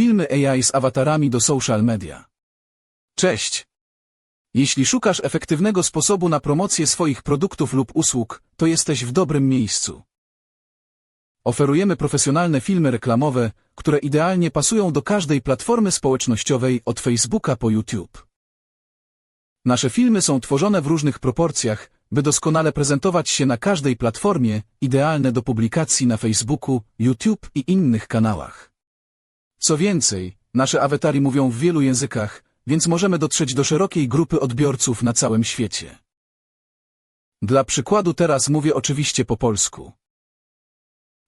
Filmy AI z awatarami do social media. Cześć! Jeśli szukasz efektywnego sposobu na promocję swoich produktów lub usług, to jesteś w dobrym miejscu. Oferujemy profesjonalne filmy reklamowe, które idealnie pasują do każdej platformy społecznościowej od Facebooka po YouTube. Nasze filmy są tworzone w różnych proporcjach, by doskonale prezentować się na każdej platformie, idealne do publikacji na Facebooku, YouTube i innych kanałach. Co więcej, nasze awatary mówią w wielu językach, więc możemy dotrzeć do szerokiej grupy odbiorców na całym świecie. Dla przykładu teraz mówię oczywiście po polsku.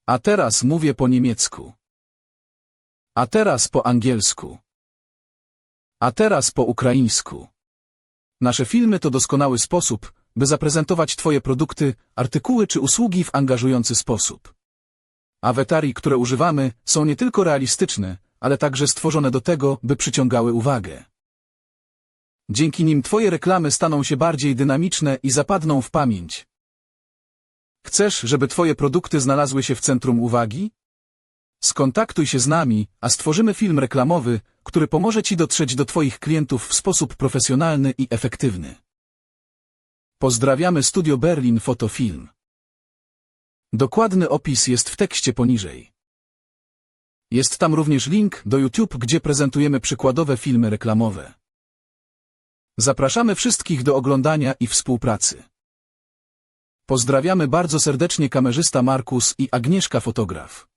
A teraz mówię po niemiecku. A teraz po angielsku. A teraz po ukraińsku. Nasze filmy to doskonały sposób, by zaprezentować Twoje produkty, artykuły czy usługi w angażujący sposób. Awetari, które używamy, są nie tylko realistyczne, ale także stworzone do tego, by przyciągały uwagę. Dzięki nim Twoje reklamy staną się bardziej dynamiczne i zapadną w pamięć. Chcesz, żeby Twoje produkty znalazły się w centrum uwagi? Skontaktuj się z nami, a stworzymy film reklamowy, który pomoże Ci dotrzeć do Twoich klientów w sposób profesjonalny i efektywny. Pozdrawiamy Studio Berlin Fotofilm. Dokładny opis jest w tekście poniżej. Jest tam również link do YouTube, gdzie prezentujemy przykładowe filmy reklamowe. Zapraszamy wszystkich do oglądania i współpracy. Pozdrawiamy bardzo serdecznie kamerzysta Markus i Agnieszka fotograf.